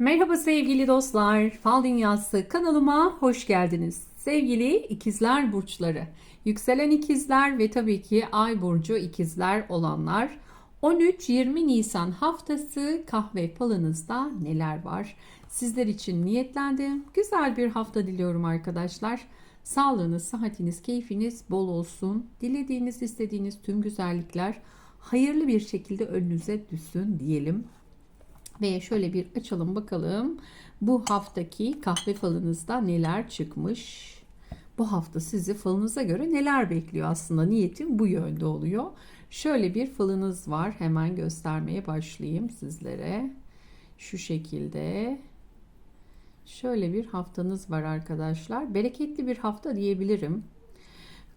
Merhaba sevgili dostlar. Fal Dünyası kanalıma hoş geldiniz. Sevgili ikizler burçları, yükselen ikizler ve tabii ki ay burcu ikizler olanlar 13-20 Nisan haftası kahve falınızda neler var? Sizler için niyetlendim. Güzel bir hafta diliyorum arkadaşlar. Sağlığınız, sıhhatiniz, keyfiniz bol olsun. Dilediğiniz, istediğiniz tüm güzellikler hayırlı bir şekilde önünüze düşsün diyelim. Ve şöyle bir açalım bakalım. Bu haftaki kahve falınızda neler çıkmış? Bu hafta sizi falınıza göre neler bekliyor aslında niyetim bu yönde oluyor. Şöyle bir falınız var. Hemen göstermeye başlayayım sizlere. Şu şekilde. Şöyle bir haftanız var arkadaşlar. Bereketli bir hafta diyebilirim.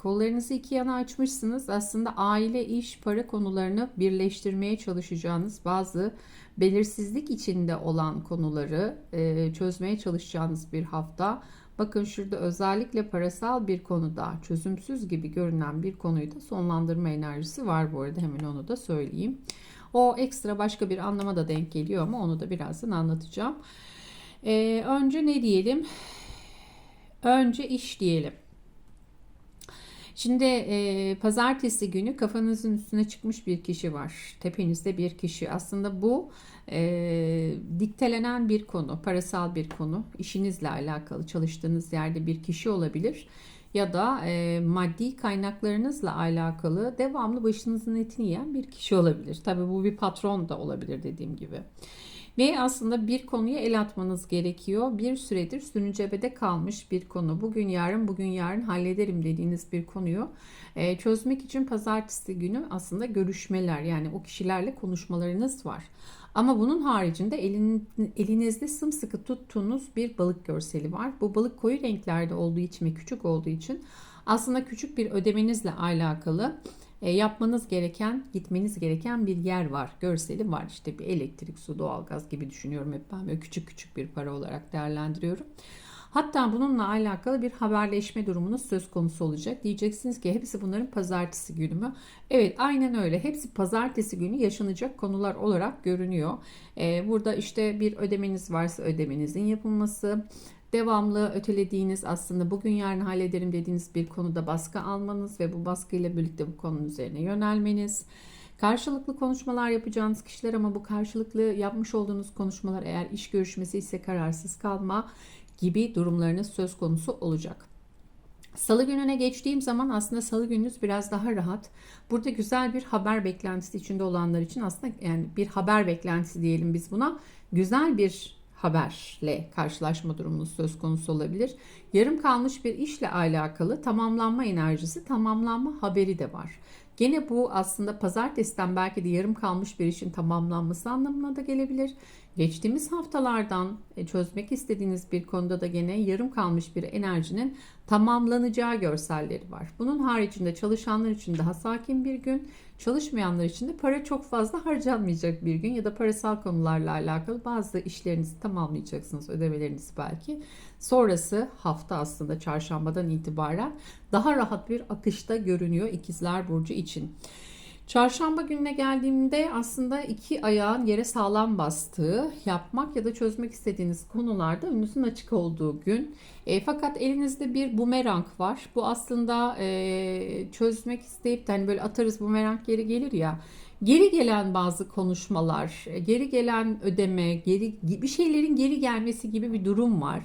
Kollarınızı iki yana açmışsınız. Aslında aile, iş, para konularını birleştirmeye çalışacağınız bazı belirsizlik içinde olan konuları e, çözmeye çalışacağınız bir hafta. Bakın şurada özellikle parasal bir konuda çözümsüz gibi görünen bir konuyu da sonlandırma enerjisi var bu arada hemen onu da söyleyeyim. O ekstra başka bir anlama da denk geliyor ama onu da birazdan anlatacağım. Ee, önce ne diyelim? Önce iş diyelim. Şimdi e, pazartesi günü kafanızın üstüne çıkmış bir kişi var. Tepenizde bir kişi. Aslında bu e, diktelenen bir konu, parasal bir konu. işinizle alakalı çalıştığınız yerde bir kişi olabilir. Ya da e, maddi kaynaklarınızla alakalı devamlı başınızın etini yiyen bir kişi olabilir. Tabii bu bir patron da olabilir dediğim gibi. Ve aslında bir konuya el atmanız gerekiyor. Bir süredir sürüncebede kalmış bir konu. Bugün yarın bugün yarın hallederim dediğiniz bir konuyu e, çözmek için pazartesi günü aslında görüşmeler yani o kişilerle konuşmalarınız var. Ama bunun haricinde elin, elinizde sımsıkı tuttuğunuz bir balık görseli var. Bu balık koyu renklerde olduğu için ve küçük olduğu için aslında küçük bir ödemenizle alakalı e, yapmanız gereken, gitmeniz gereken bir yer var. Görseli var. İşte bir elektrik, su, doğalgaz gibi düşünüyorum hep ben böyle küçük küçük bir para olarak değerlendiriyorum. Hatta bununla alakalı bir haberleşme durumunuz söz konusu olacak. Diyeceksiniz ki hepsi bunların pazartesi günü mü? Evet aynen öyle. Hepsi pazartesi günü yaşanacak konular olarak görünüyor. Ee, burada işte bir ödemeniz varsa ödemenizin yapılması, devamlı ötelediğiniz aslında bugün yarın hallederim dediğiniz bir konuda baskı almanız ve bu baskıyla birlikte bu konunun üzerine yönelmeniz. Karşılıklı konuşmalar yapacağınız kişiler ama bu karşılıklı yapmış olduğunuz konuşmalar eğer iş görüşmesi ise kararsız kalma gibi durumlarınız söz konusu olacak. Salı gününe geçtiğim zaman aslında salı gününüz biraz daha rahat. Burada güzel bir haber beklentisi içinde olanlar için aslında yani bir haber beklentisi diyelim biz buna. Güzel bir haberle karşılaşma durumunuz söz konusu olabilir. Yarım kalmış bir işle alakalı tamamlanma enerjisi, tamamlanma haberi de var. Gene bu aslında pazartesiden belki de yarım kalmış bir işin tamamlanması anlamına da gelebilir. Geçtiğimiz haftalardan e, çözmek istediğiniz bir konuda da gene yarım kalmış bir enerjinin tamamlanacağı görselleri var. Bunun haricinde çalışanlar için daha sakin bir gün, çalışmayanlar için de para çok fazla harcanmayacak bir gün ya da parasal konularla alakalı bazı işlerinizi tamamlayacaksınız, ödemelerinizi belki. Sonrası hafta aslında çarşambadan itibaren daha rahat bir akışta görünüyor ikizler burcu için. Çarşamba gününe geldiğimde aslında iki ayağın yere sağlam bastığı, yapmak ya da çözmek istediğiniz konularda önünüzün açık olduğu gün. E, fakat elinizde bir bumerang var. Bu aslında e, çözmek isteyip de hani böyle atarız bumerang geri gelir ya. Geri gelen bazı konuşmalar, geri gelen ödeme, geri bir şeylerin geri gelmesi gibi bir durum var.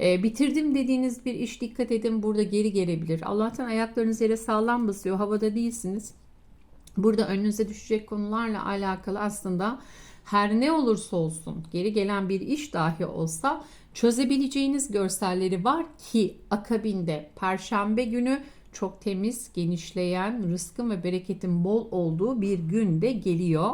E, bitirdim dediğiniz bir iş dikkat edin burada geri gelebilir. Allah'tan ayaklarınız yere sağlam basıyor, havada değilsiniz. Burada önünüze düşecek konularla alakalı aslında her ne olursa olsun geri gelen bir iş dahi olsa çözebileceğiniz görselleri var ki akabinde perşembe günü çok temiz, genişleyen, rızkın ve bereketin bol olduğu bir günde geliyor.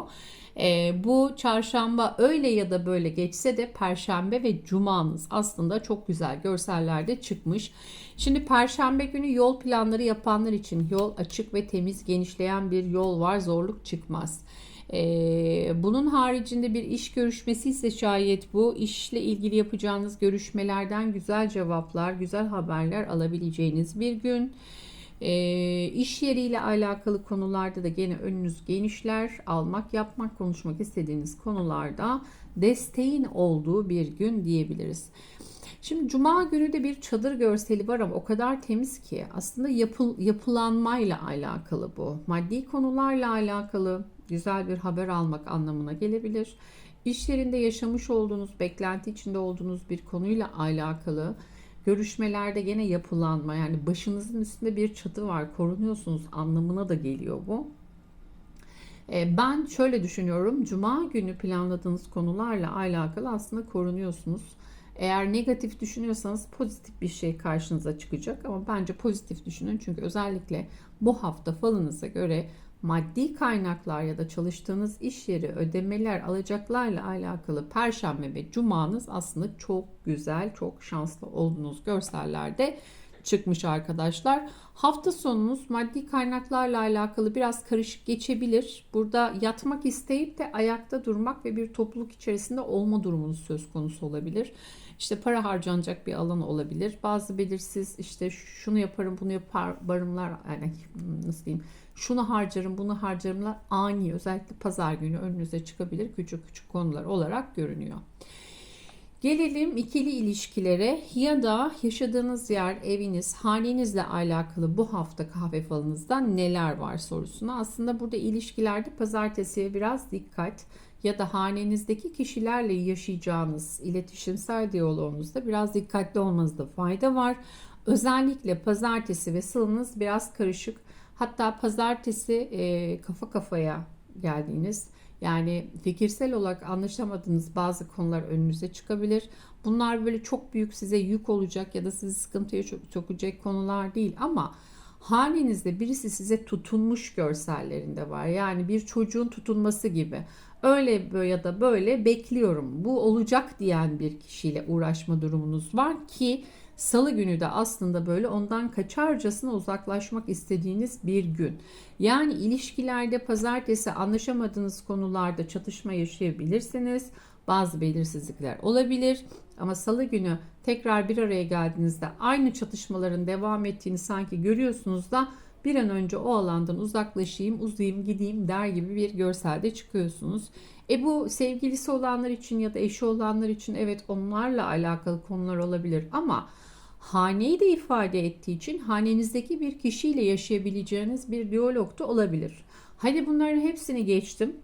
E, bu çarşamba öyle ya da böyle geçse de perşembe ve cumanız aslında çok güzel görsellerde çıkmış. Şimdi perşembe günü yol planları yapanlar için yol açık ve temiz genişleyen bir yol var zorluk çıkmaz. Ee, bunun haricinde bir iş görüşmesi ise şayet bu işle ilgili yapacağınız görüşmelerden güzel cevaplar, güzel haberler alabileceğiniz bir gün. E, iş yeriyle alakalı konularda da gene önünüz genişler. Almak, yapmak, konuşmak istediğiniz konularda desteğin olduğu bir gün diyebiliriz. Şimdi cuma günü de bir çadır görseli var ama o kadar temiz ki aslında yapıl, yapılanmayla alakalı bu. Maddi konularla alakalı güzel bir haber almak anlamına gelebilir. İş yerinde yaşamış olduğunuz, beklenti içinde olduğunuz bir konuyla alakalı görüşmelerde gene yapılanma yani başınızın üstünde bir çatı var, korunuyorsunuz anlamına da geliyor bu. E, ben şöyle düşünüyorum. Cuma günü planladığınız konularla alakalı aslında korunuyorsunuz. Eğer negatif düşünüyorsanız pozitif bir şey karşınıza çıkacak ama bence pozitif düşünün çünkü özellikle bu hafta falınıza göre maddi kaynaklar ya da çalıştığınız iş yeri ödemeler alacaklarla alakalı perşembe ve cumanız aslında çok güzel, çok şanslı olduğunuz görsellerde çıkmış arkadaşlar. Hafta sonunuz maddi kaynaklarla alakalı biraz karışık geçebilir. Burada yatmak isteyip de ayakta durmak ve bir topluluk içerisinde olma durumunuz söz konusu olabilir. İşte para harcanacak bir alan olabilir. Bazı belirsiz işte şunu yaparım bunu yapar barımlar yani nasıl diyeyim şunu harcarım bunu harcarımlar ani özellikle pazar günü önünüze çıkabilir küçük küçük konular olarak görünüyor. Gelelim ikili ilişkilere ya da yaşadığınız yer, eviniz, hanenizle alakalı bu hafta kahve falınızda neler var sorusuna. Aslında burada ilişkilerde pazartesiye biraz dikkat ya da hanenizdeki kişilerle yaşayacağınız iletişimsel diyaloğunuzda biraz dikkatli olmanızda fayda var. Özellikle pazartesi ve salınız biraz karışık. Hatta pazartesi e, kafa kafaya geldiğiniz yani fikirsel olarak anlaşamadığınız bazı konular önünüze çıkabilir. Bunlar böyle çok büyük size yük olacak ya da sizi sıkıntıya sokacak konular değil ama halinizde birisi size tutunmuş görsellerinde var. Yani bir çocuğun tutunması gibi. Öyle böyle ya da böyle bekliyorum. Bu olacak diyen bir kişiyle uğraşma durumunuz var ki Salı günü de aslında böyle ondan kaçarcasına uzaklaşmak istediğiniz bir gün. Yani ilişkilerde pazartesi anlaşamadığınız konularda çatışma yaşayabilirsiniz. Bazı belirsizlikler olabilir. Ama salı günü tekrar bir araya geldiğinizde aynı çatışmaların devam ettiğini sanki görüyorsunuz da bir an önce o alandan uzaklaşayım, uzayayım, gideyim der gibi bir görselde çıkıyorsunuz. E bu sevgilisi olanlar için ya da eşi olanlar için evet onlarla alakalı konular olabilir ama haneyi de ifade ettiği için hanenizdeki bir kişiyle yaşayabileceğiniz bir diyalog da olabilir. Hadi bunların hepsini geçtim.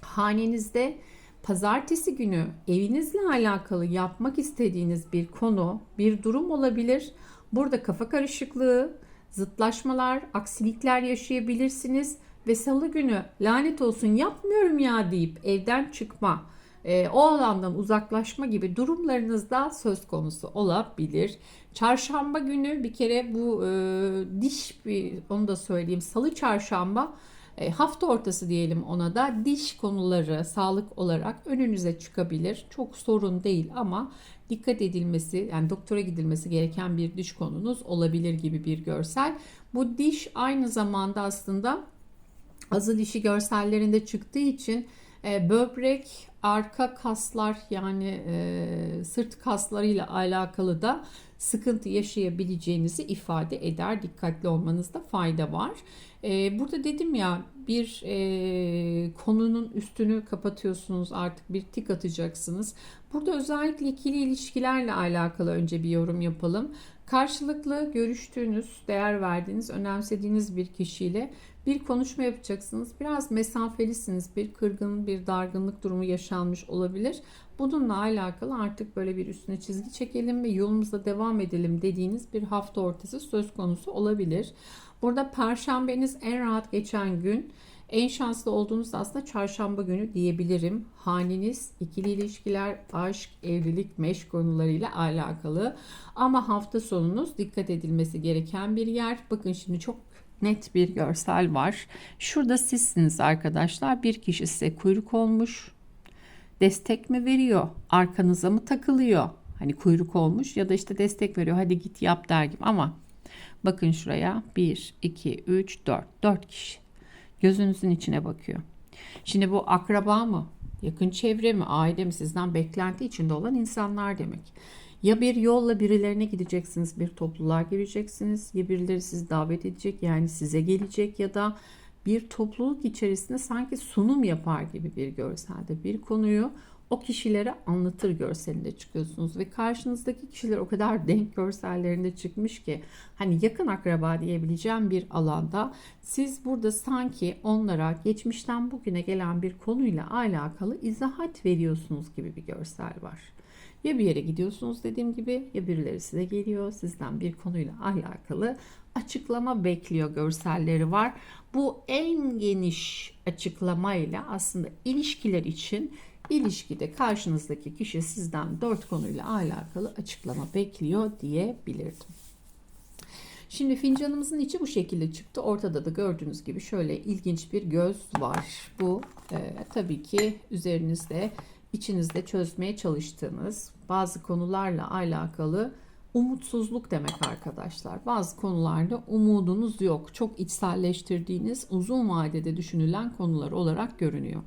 Hanenizde pazartesi günü evinizle alakalı yapmak istediğiniz bir konu, bir durum olabilir. Burada kafa karışıklığı, zıtlaşmalar, aksilikler yaşayabilirsiniz ve salı günü lanet olsun yapmıyorum ya deyip evden çıkma, e, o alandan uzaklaşma gibi durumlarınızda söz konusu olabilir. Çarşamba günü bir kere bu e, diş bir onu da söyleyeyim salı çarşamba e, hafta ortası diyelim ona da diş konuları sağlık olarak önünüze çıkabilir. Çok sorun değil ama dikkat edilmesi yani doktora gidilmesi gereken bir diş konunuz olabilir gibi bir görsel. Bu diş aynı zamanda aslında azı dişi görsellerinde çıktığı için e, böbrek, arka kaslar yani e, sırt kaslarıyla alakalı da sıkıntı yaşayabileceğinizi ifade eder. Dikkatli olmanızda fayda var. E, burada dedim ya bir e, konunun üstünü kapatıyorsunuz artık bir tik atacaksınız. Burada özellikle ikili ilişkilerle alakalı önce bir yorum yapalım. Karşılıklı görüştüğünüz, değer verdiğiniz, önemsediğiniz bir kişiyle bir konuşma yapacaksınız. Biraz mesafelisiniz. Bir kırgın, bir dargınlık durumu yaşanmış olabilir. Bununla alakalı artık böyle bir üstüne çizgi çekelim ve yolumuza devam edelim dediğiniz bir hafta ortası söz konusu olabilir. Burada perşembeniz en rahat geçen gün. En şanslı olduğunuz aslında çarşamba günü diyebilirim. Haneniz, ikili ilişkiler, aşk, evlilik, meş konularıyla alakalı. Ama hafta sonunuz dikkat edilmesi gereken bir yer. Bakın şimdi çok net bir görsel var. Şurada sizsiniz arkadaşlar. Bir kişi size kuyruk olmuş. Destek mi veriyor? Arkanıza mı takılıyor? Hani kuyruk olmuş ya da işte destek veriyor. Hadi git yap der gibi ama bakın şuraya 1, 2, 3, 4. 4 kişi. Gözünüzün içine bakıyor. Şimdi bu akraba mı? Yakın çevre mi? Aile mi? Sizden beklenti içinde olan insanlar demek. Ya bir yolla birilerine gideceksiniz, bir topluluğa gireceksiniz, ya birileri sizi davet edecek yani size gelecek ya da bir topluluk içerisinde sanki sunum yapar gibi bir görselde bir konuyu o kişilere anlatır görselinde çıkıyorsunuz ve karşınızdaki kişiler o kadar denk görsellerinde çıkmış ki hani yakın akraba diyebileceğim bir alanda siz burada sanki onlara geçmişten bugüne gelen bir konuyla alakalı izahat veriyorsunuz gibi bir görsel var. Ya bir yere gidiyorsunuz dediğim gibi ya birileri size geliyor sizden bir konuyla alakalı açıklama bekliyor görselleri var. Bu en geniş açıklamayla aslında ilişkiler için ilişkide karşınızdaki kişi sizden dört konuyla alakalı açıklama bekliyor diyebilirdim. Şimdi fincanımızın içi bu şekilde çıktı. Ortada da gördüğünüz gibi şöyle ilginç bir göz var. Bu e, tabii ki üzerinizde içinizde çözmeye çalıştığınız bazı konularla alakalı umutsuzluk demek arkadaşlar. Bazı konularda umudunuz yok. Çok içselleştirdiğiniz, uzun vadede düşünülen konular olarak görünüyor.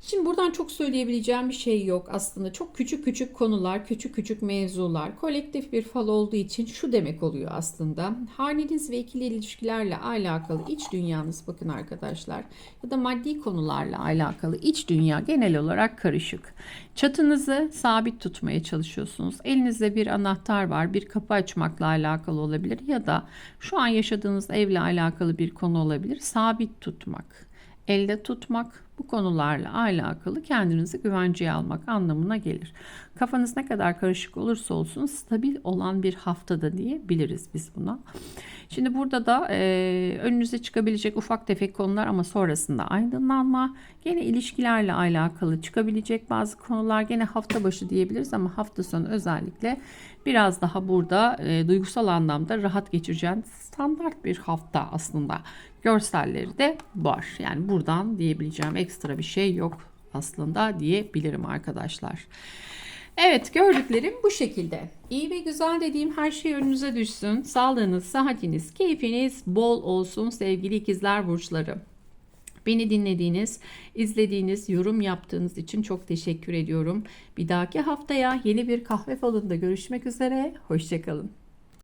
Şimdi buradan çok söyleyebileceğim bir şey yok aslında. Çok küçük küçük konular, küçük küçük mevzular, kolektif bir fal olduğu için şu demek oluyor aslında. Haneniz ve ikili ilişkilerle alakalı iç dünyanız bakın arkadaşlar ya da maddi konularla alakalı iç dünya genel olarak karışık. Çatınızı sabit tutmaya çalışıyorsunuz. Elinizde bir anahtar var, bir kapı açmakla alakalı olabilir ya da şu an yaşadığınız evle alakalı bir konu olabilir. Sabit tutmak, elde tutmak, bu konularla alakalı kendinizi güvenceye almak anlamına gelir. Kafanız ne kadar karışık olursa olsun stabil olan bir haftada diyebiliriz biz buna. Şimdi burada da e, önünüze çıkabilecek ufak tefek konular ama sonrasında aydınlanma, gene ilişkilerle alakalı çıkabilecek bazı konular gene hafta başı diyebiliriz ama hafta sonu özellikle biraz daha burada e, duygusal anlamda rahat geçireceğiniz standart bir hafta aslında görselleri de var. Yani buradan diyebileceğim ekstra bir şey yok aslında diyebilirim arkadaşlar. Evet gördüklerim bu şekilde. İyi ve güzel dediğim her şey önünüze düşsün. Sağlığınız, sıhhatiniz, keyfiniz bol olsun sevgili ikizler burçları. Beni dinlediğiniz, izlediğiniz, yorum yaptığınız için çok teşekkür ediyorum. Bir dahaki haftaya yeni bir kahve falında görüşmek üzere. Hoşçakalın.